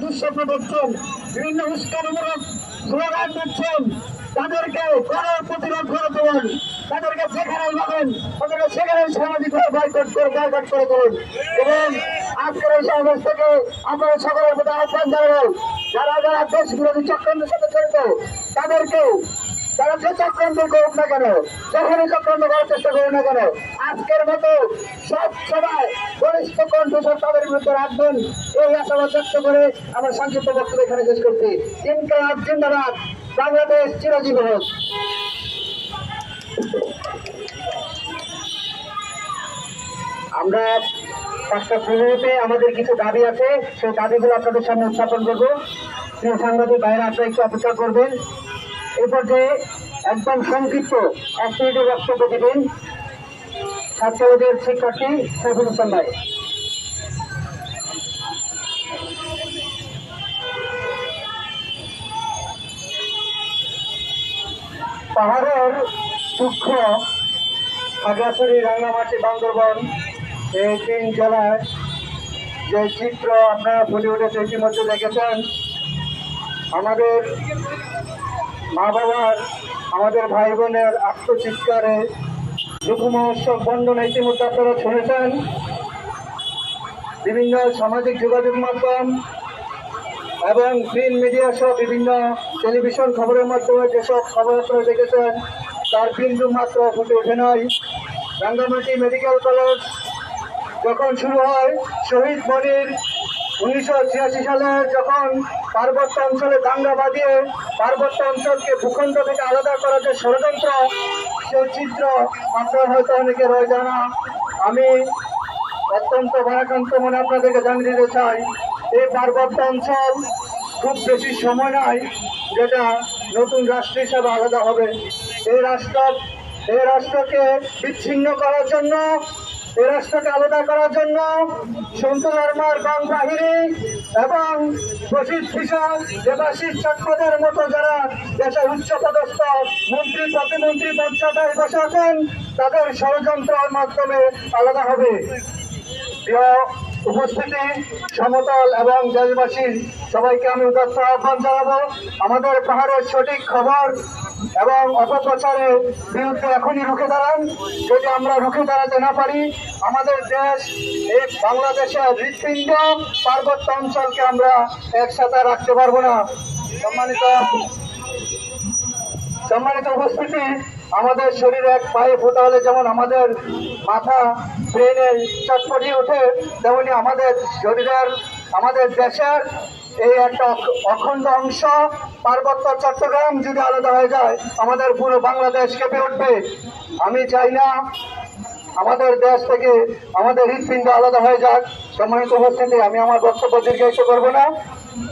দুঃস্বপ্ন দেখছেন, বিভিন্ন উস্কানিমূলক স্লোগান দিচ্ছেন। তাদেরকে করার প্রতিরোধ করে দেবেন তাদেরকে সেখানে পাবেন তাদেরকে সেখানে সামাজিকভাবে বয়কট করে বয়কট করে দেবেন এবং আজকের এই সমাবেশ থেকে আপনারা সকলের প্রতি আহ্বান জানাব, যারা যারা দেশ বিরোধী চক্রান্তের সাথে জড়িত, তাদেরকেও তারা যে চক্রান্ত করুক না কেন, যখনই চক্রান্ত করার চেষ্টা করুক না কেন, আজকের মতো সব সময় বলিষ্ঠ কণ্ঠস্বর তাদের বিরুদ্ধে রাখবেন। এই আশাবাদ ব্যক্ত করে আমার সংক্ষিপ্ত বক্তব্য এখানে শেষ করছি। ইনকালাব জিন্দাবাদ, বাংলাদেশ চিরজীব হোক। আমরা পাঁচটা পনেরোতে আমাদের কিছু দাবি আছে, সেই দাবিগুলো আপনাদের সামনে উত্থাপন করব। প্রিয় সাংবাদিক বাইরে আপনারা একটু অপেক্ষা করবেন। পর্যায়ে একদম সংক্ষিপ্ত এক মিনিটের বক্তব্য দেবেন ছাত্রদের শিক্ষার্থী সাইফুল হোসেন ভাই পাহাড়ের সূক্ষ্ম খাগড়াছড়ি, রাঙ্গামাটি, বান্দরবন, এই তিন জেলায় যে চিত্র আপনারা উঠেছে ইতিমধ্যে দেখেছেন, আমাদের মা বাবার আমাদের ভাই বোনের আত্মচিৎকারে দুঃখ মহোৎসব বন্দনা ইতিমধ্যে আপনারা শুনেছেন। বিভিন্ন সামাজিক যোগাযোগ মাধ্যম এবং প্রিন্ট মিডিয়া সহ বিভিন্ন টেলিভিশন খবরের মাধ্যমে যেসব খবর আপনারা দেখেছেন, তার বিন্দু মাত্র ফুটে ওঠে নয় রাঙ্গামাটি মেডিকেল কলেজ যখন শুরু হয়, শহীদ মনির উনিশশো ছিয়াশি সালে যখন পার্বত্য অঞ্চলে দাঙ্গা বাঁধিয়ে পার্বত্য অঞ্চলকে ভূখণ্ড থেকে আলাদা করার যে ষড়যন্ত্র, সেই চিত্র আপনার হয়তো অনেকে রয়ে জানা আমি অত্যন্ত ভারাক্রান্ত মনে আপনাদেরকে জানিয়ে দিতে চাই, এই পার্বত্য অঞ্চল খুব বেশি সময় নাই যেটা নতুন রাষ্ট্র হিসাবে আলাদা হবে। এই রাষ্ট্র, এই রাষ্ট্রকে বিচ্ছিন্ন করার জন্য রাষ্ট্রকে আলাদা করার জন্য সন্তু ধর্মার গং বাহিনী এবং প্রসিদ্ধ কৃষক দেবাশিস চক্রদের মতো যারা দেশের উচ্চ পদস্থ মন্ত্রী, প্রতিমন্ত্রী পঞ্চায়েত বসে আছেন, তাদের ষড়যন্ত্রের মাধ্যমে আলাদা হবে। উপস্থিতি, সমতল এবং দেশবাসীর সবাইকে আমি উদাত্ত আহ্বান জানাব। আমাদের পাহাড়ের সঠিক খবর এবং অপপ্রচারের বিরুদ্ধে এখনই রুখে দাঁড়ান। যদি আমরা রুখে দাঁড়াতে না পারি, আমাদের দেশ, এই বাংলাদেশের হৃৎপিণ্ড, পার্বত্য অঞ্চলকে আমরা একসাথে রাখতে পারব না। সম্মানিত সম্মানিত উপস্থিতি আমাদের শরীরে এক পায়ে ফোটা হলে যেমন আমাদের মাথা ব্রেনে চটপটি ওঠে, তেমনি আমাদের শরীরের, আমাদের দেশের এই একটা অখণ্ড অংশ, পার্বত্য চট্টগ্রাম যদি আলাদা হয়ে যায়, আমাদের পুরো বাংলাদেশ কেঁপে উঠবে। আমি চাই না আমাদের দেশ থেকে আমাদের হৃদপিণ্ড আলাদা হয়ে যাক। সম্মানিত উপস্থিতি, আমি আমার বক্তব্য দীর্ঘায়িত করব না।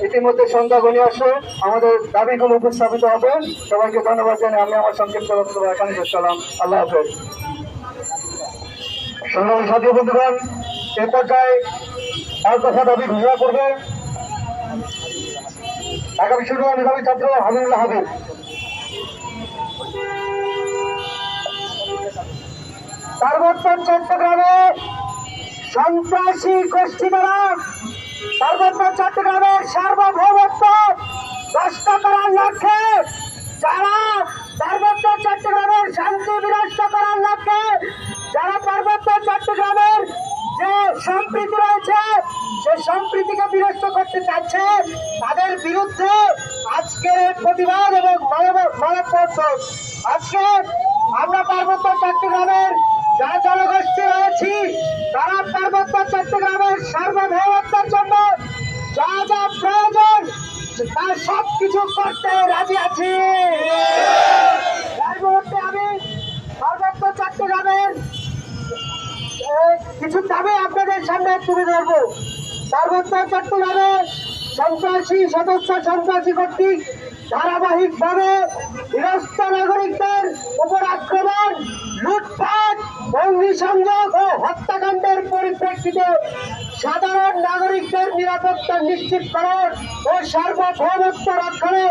ইতিমধ্যে সন্ধ্যা গণি আসে আমাদের দাবিগুলো উপস্থাপিত হবে। সবাইকে ধন্যবাদ জানিয়ে আমি আমার সংক্ষিপ্ত বক্তব্য এখানে শেষ আল্লাহ হাফেজ। সংগ্রামী সাথী বন্ধুগণ, এ পর্যায়ে আর কথা দাবি ঘোষণা করবে ঢাকা বিশ্ববিদ্যালয় মেধাবী ছাত্র হাবিবুল্লাহ হাবিব। চট্টগ্রামে সন্ত্রাসী গোষ্ঠী দ্বারা পার্বত্য চট্টগ্রামের সার্বভৌমত্ব নষ্ট করার লক্ষ্যে যারা পার্বত্য চট্টগ্রামের শান্তি বিনষ্ট করার লক্ষ্যে, যারা পার্বত্য চট্টগ্রামের যে সম্প্রীতি রয়েছে, সে সম্প্রীতিকে বিনষ্ট করতে চাচ্ছে তাদের বিরুদ্ধে আজকের প্রতিবাদ এবং মানববন্ধ আজকে আমরা পার্বত্য তার সব কিছু করতে রাজি আছি। এই মুহূর্তে আমি পার্বত্য চট্টগ্রামের কিছু দাবি আপনাদের সামনে তুলে ধরবো। পার্বত্য চট্টগ্রামে সন্ত্রাসী সদস্য সন্ত্রাসী কর্তৃক ধারাবাহিকভাবে নিরস্ত নাগরিকদের উপর আক্রমণ, লুটপাট অগ্নিসংযোগ ও হত্যাকাণ্ডের পরিপ্রেক্ষিতে সাধারণ নাগরিকদের নিরাপত্তা নিশ্চিত নিশ্চিতকরণ ও সার্বভৌমত্ব রক্ষণে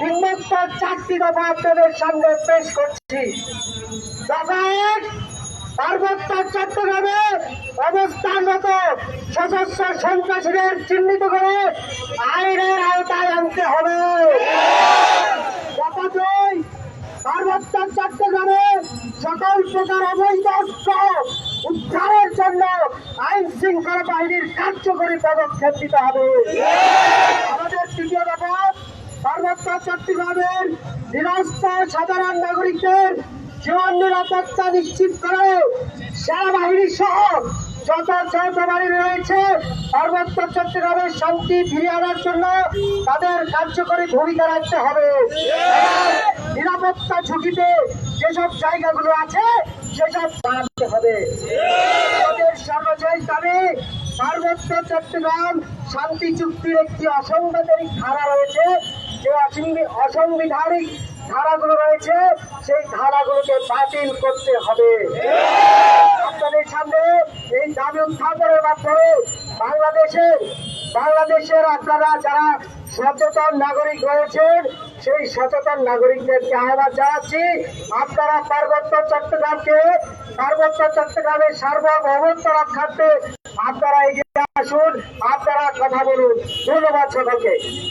নিম্নোক্ত চারটি দফা আপনাদের সামনে পেশ করছি। দফা এক পার্বত্য চট্টগ্রামে অবস্থানরত সশস্ত্র সন্ত্রাসীদের চিহ্নিত করে আইনের আওতায় আনতে হবে। যতই পার্বত্য চট্টগ্রামে সকল প্রকার অবৈধ উদ্ধারের জন্য আইন শৃঙ্খলা বাহিনীর কার্যকরী পদক্ষেপ দিতে হবে। আমাদের তৃতীয় ব্যাপার পার্বত্য চট্টগ্রামের নিরস্ত সাধারণ নাগরিকদের জীবন নিরাপত্তা নিশ্চিত করে সেনাবাহিনী সহ যত যন্ত্রবাহিনী রয়েছে, পার্বত্য চট্টগ্রামের শান্তি ফিরিয়ে আনার জন্য তাদের কার্যকরী ভূমিকা রাখতে হবে। নিরাপত্তা ঝুঁকিতে যেসব জায়গাগুলো আছে, সেসব বাড়াতে হবে। সর্বশেষ দাবি, পার্বত্য চট্টগ্রাম শান্তি চুক্তির একটি অসাংবিধানিক ধারা রয়েছে। যে অসংবি- অসাংবিধানিক ধারাগুলো রয়েছে, সেই ধারাগুলোকে বাতিল করতে হবে। আপনাদের সামনে এই দাবি উত্থাপনের মাধ্যমে বাংলাদেশের বাংলাদেশের আপনারা যারা সচেতন নাগরিক রয়েছেন সেই সচেতন নাগরিকদেরকে আহ্বান জানাচ্ছি। আপনারা পার্বত্য চট্টগ্রামকে পার্বত্য চট্টগ্রামের সার্বভৌমত্ব রক্ষার্থে আপনারা এগিয়ে আসুন। আপনারা কথা বলুন। ধন্যবাদ সকলকে